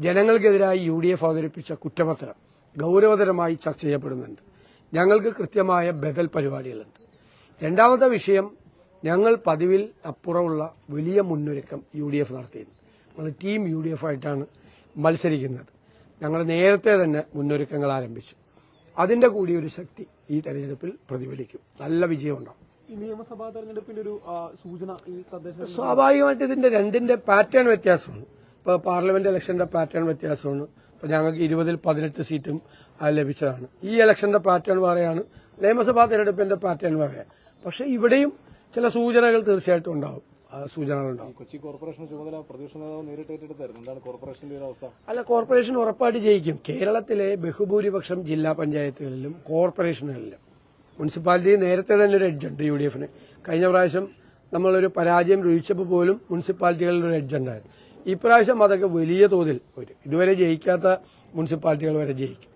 ജനങ്ങൾക്കെതിരായി U D F അവതരിപ്പിച്ച കുറ്റപത്രം ഗൌരവതരമായി ചർച്ച ചെയ്യപ്പെടുന്നുണ്ട്. ഞങ്ങൾക്ക് കൃത്യമായ ബദൽ പരിപാടികളുണ്ട്. രണ്ടാമത്തെ വിഷയം ഞങ്ങൾ പതിവിൽ അപ്പുറമുള്ള വലിയ മുന്നൊരുക്കം യു ഡി എഫ് നടത്തിയിരുന്നു. ഞങ്ങൾ ടീം യു ഡി എഫ് ആയിട്ടാണ് മത്സരിക്കുന്നത്. ഞങ്ങൾ നേരത്തെ തന്നെ മുന്നൊരുക്കങ്ങൾ ആരംഭിച്ചു. അതിന്റെ കൂടി ഒരു ശക്തി ഈ തെരഞ്ഞെടുപ്പിൽ പ്രതിഫലിക്കും. നല്ല വിജയമുണ്ടാവും. നിയമസഭാ തെരഞ്ഞെടുപ്പിന്റെ ഒരു സൂചന സ്വാഭാവികമായിട്ട് ഇതിന്റെ രണ്ടിന്റെ പാറ്റേൺ വ്യത്യാസമാണ് ഇപ്പൊ പാർലമെന്റ് ഇലക്ഷന്റെ പാറ്റേൺ വ്യത്യാസമാണ്. ഇപ്പോൾ ഞങ്ങൾക്ക് ഇരുപതിൽ പതിനെട്ട് സീറ്റും ലഭിച്ചതാണ്. ഈ ഇലക്ഷന്റെ പാറ്റേൺ വേറെയാണ്. നിയമസഭാ തെരഞ്ഞെടുപ്പിന്റെ പാറ്റേൺ വേറെ. പക്ഷെ ഇവിടെയും ചില സൂചനകൾ തീർച്ചയായിട്ടും ഉണ്ടാവും. സൂചനകളുണ്ടാവും കൊച്ചി കോർപ്പറേഷൻ ചുമതല പ്രതിപക്ഷ നേതാവ് നേരിട്ട് ഏറ്റെടുത്തായിരുന്നു. എന്താണ് കോർപ്പറേഷന്റെ ഒരു അവസ്ഥ? അല്ല കോർപ്പറേഷൻ ഉറപ്പായിട്ട് ജയിക്കും. കേരളത്തിലെ ബഹുഭൂരിപക്ഷം ജില്ലാ പഞ്ചായത്തുകളിലും കോർപ്പറേഷനുകളിലും. മുനിസിപ്പാലിറ്റി നേരത്തെ തന്നെ ഒരു എഡ്ജുണ്ട് യു ഡി എഫിന്. കഴിഞ്ഞ പ്രാവശ്യം നമ്മളൊരു പരാജയം രുചിച്ചപ്പോൾ പോലും മുനിസിപ്പാലിറ്റികളിൽ ഒരു എഡ്ജ് ഉണ്ടായിരുന്നു. ഇപ്രാവശ്യം അതൊക്കെ വലിയ തോതിൽ വരും. ഇതുവരെ ജയിക്കാത്ത മുനിസിപ്പാലിറ്റികൾ വരെ ജയിക്കും.